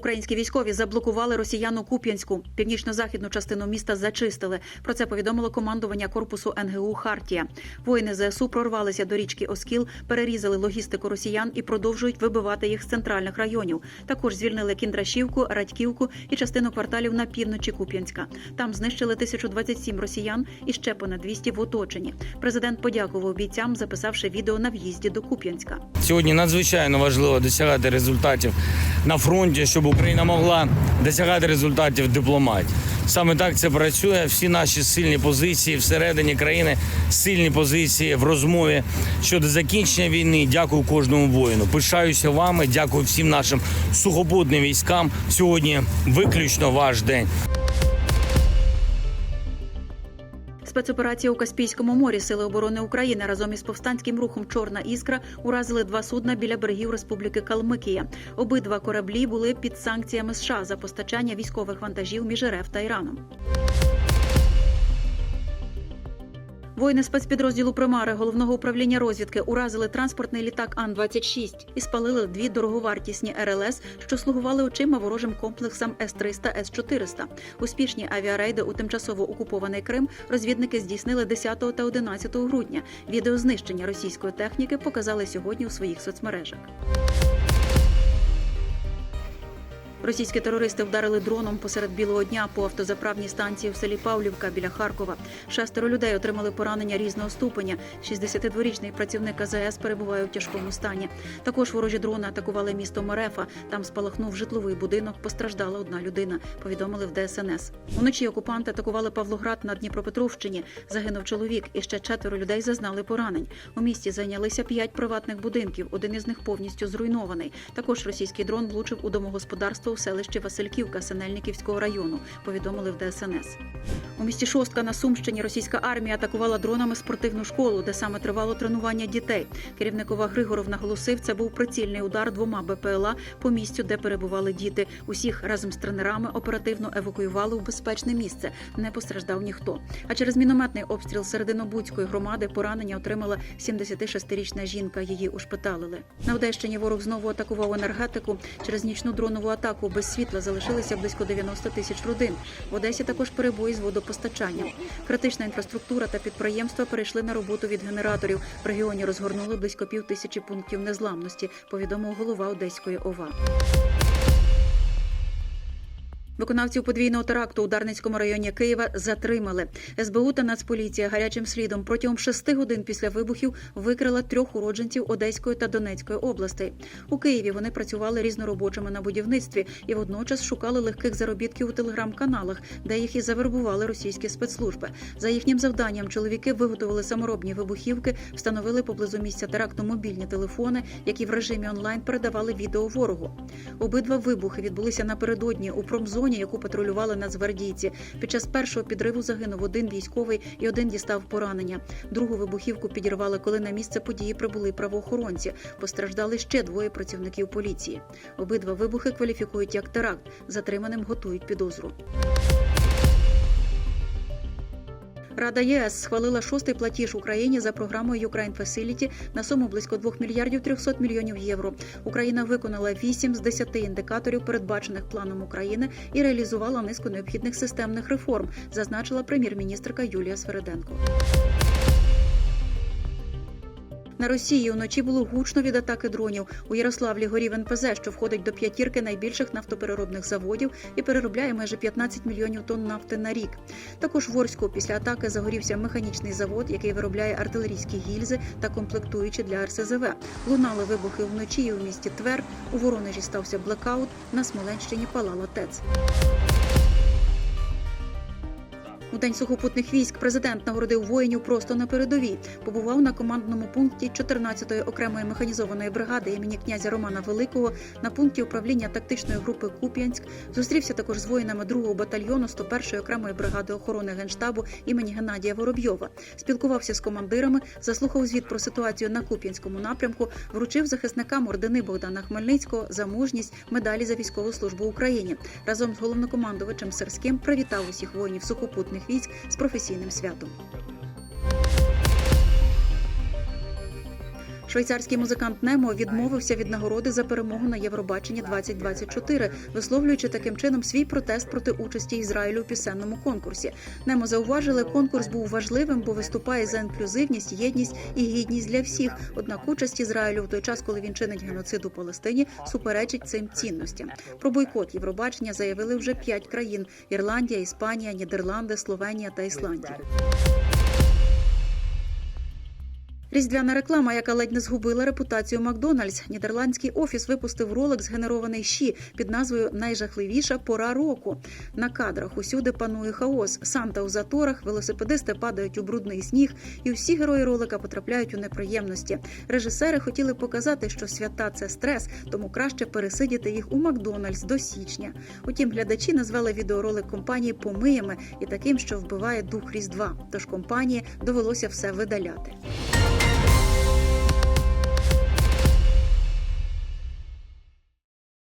Українські військові заблокували росіяну Куп'янську. Північно-західну частину міста зачистили. Про це повідомило командування корпусу НГУ Хартія. Воїни ЗСУ прорвалися до річки Оскіл, перерізали логістику росіян і продовжують вибивати їх з центральних районів. Також звільнили Кіндрашівку, Радьківку і частину кварталів на півночі Куп'янська. Там знищили 1027 росіян і ще понад 200 в оточенні. Президент подякував бійцям, записавши відео на в'їзді до Куп'янська. Сьогодні надзвичайно важливо досягати результатів на фронті, щоб Україна могла досягати результатів дипломатії. Саме так це працює. Всі наші сильні позиції всередині країни, сильні позиції в розмові щодо закінчення війни. Дякую кожному воїну. Пишаюся вами. Дякую всім нашим сухопутним військам. Сьогодні виключно ваш день. Спецоперація у Каспійському морі Сили оборони України разом із повстанським рухом Чорна іскра уразили два судна біля берегів Республіки Калмикія. Обидва кораблі були під санкціями США за постачання військових вантажів між РФ та Іраном. Воїни спецпідрозділу Примари головного управління розвідки уразили транспортний літак Ан-26 і спалили дві дороговартісні РЛС, що слугували очима ворожим комплексам С-300, С-400. Успішні авіарейди у тимчасово окупований Крим розвідники здійснили 10 та 11 грудня. Відео знищення російської техніки показали сьогодні у своїх соцмережах. Російські терористи вдарили дроном посеред білого дня по автозаправній станції в селі Павлівка біля Харкова. Шестеро людей отримали поранення різного ступеня. 62-річний працівник АЗС перебуває у тяжкому стані. Також ворожі дрони атакували місто Мерефа. Там спалахнув житловий будинок. Постраждала одна людина. Повідомили в ДСНС. Уночі окупанти атакували Павлоград на Дніпропетровщині. Загинув чоловік, і ще четверо людей зазнали поранень. У місті зайнялися п'ять приватних будинків. Один із них повністю зруйнований. Також російський дрон влучив у домогосподарство у селищі Васильківка Синельниківського району. Повідомили в ДСНС. У місті Шостка на Сумщині російська армія атакувала дронами спортивну школу, де саме тривало тренування дітей. Керівник ОВА Григоров наголосив, це був прицільний удар двома БПЛА по місцю, де перебували діти. Усіх разом з тренерами оперативно евакуювали у безпечне місце. Не постраждав ніхто. А через мінометний обстріл Серединобудської громади поранення отримала 76-річна жінка. Її ушпиталили. На Одещині ворог знову атакував енергетику. Через нічну дронову атаку без світла залишилися близько 90 тисяч родин. В Одесі також перебої з водопостачанням. Критична інфраструктура та підприємства перейшли на роботу від генераторів. В регіоні розгорнули близько пів тисячі пунктів незламності. Повідомив голова Одеської ОВА. Виконавців подвійного теракту у Дарницькому районі Києва затримали. СБУ та Нацполіція гарячим слідом протягом шести годин після вибухів викрила трьох уродженців Одеської та Донецької областей. У Києві вони працювали різноробочими на будівництві і водночас шукали легких заробітків у телеграм-каналах, де їх і завербували російські спецслужби. За їхнім завданням чоловіки виготовили саморобні вибухівки, встановили поблизу місця теракту мобільні телефони, які в режимі онлайн передавали відео ворогу. Обидва вибухи відбулися напередодні у промзоні, яку патрулювали нацгвардійці. Під час першого підриву загинув один військовий і один дістав поранення. Другу вибухівку підірвали, коли на місце події прибули правоохоронці. Постраждали ще двоє працівників поліції. Обидва вибухи кваліфікують як теракт. Затриманим готують підозру. Рада ЄС схвалила шостий платіж Україні за програмою Ukraine Facility на суму близько 2 мільярдів 300 мільйонів євро. Україна виконала 8 з 10 індикаторів, передбачених планом України, і реалізувала низку необхідних системних реформ, зазначила прем'єр-міністрка Юлія Свереденко. На Росії уночі було гучно від атаки дронів. У Ярославлі горів НПЗ, що входить до п'ятірки найбільших нафтопереробних заводів і переробляє майже 15 мільйонів тонн нафти на рік. Також в Орську після атаки загорівся механічний завод, який виробляє артилерійські гільзи та комплектуючі для РСЗВ. Лунали вибухи вночі і у місті Твер. У Воронежі стався блекаут. На Смоленщині палала ТЕЦ. У день сухопутних військ президент нагородив воїнів просто на передовій. Побував на командному пункті 14-ї окремої механізованої бригади імені князя Романа Великого на пункті управління тактичної групи Куп'янськ. Зустрівся також з воїнами 2-го батальйону 101-ї окремої бригади охорони генштабу імені Геннадія Воробйова. Спілкувався з командирами, заслухав звіт про ситуацію на Куп'янському напрямку, вручив захисникам ордени Богдана Хмельницького за мужність медалі за військову службу Україні. Разом з головнокомандувачем Сирським привітав усіх воїнів сухопутних військ з професійним святом. Швейцарський музикант Немо відмовився від нагороди за перемогу на Євробаченні 2024, висловлюючи таким чином свій протест проти участі Ізраїлю у пісенному конкурсі. Немо зауважили, конкурс був важливим, бо виступає за інклюзивність, єдність і гідність для всіх. Однак участь Ізраїлю в той час, коли він чинить геноцид у Палестині, суперечить цим цінностям. Про бойкот Євробачення заявили вже п'ять країн: Ірландія, Іспанія, Нідерланди, Словенія та Ісландія. Різдвяна реклама, яка ледь не згубила репутацію Макдональдс. Нідерландський офіс випустив ролик, згенерований щі під назвою Найжахливіша пора року. На кадрах усюди панує хаос. Санта у заторах, велосипедисти падають у брудний сніг, і всі герої ролика потрапляють у неприємності. Режисери хотіли показати, що свята це стрес, тому краще пересидіти їх у Макдональдс до січня. Утім, глядачі назвали відеоролик компанії помиями і таким, що вбиває дух Різдва. Тож компанії довелося все видаляти.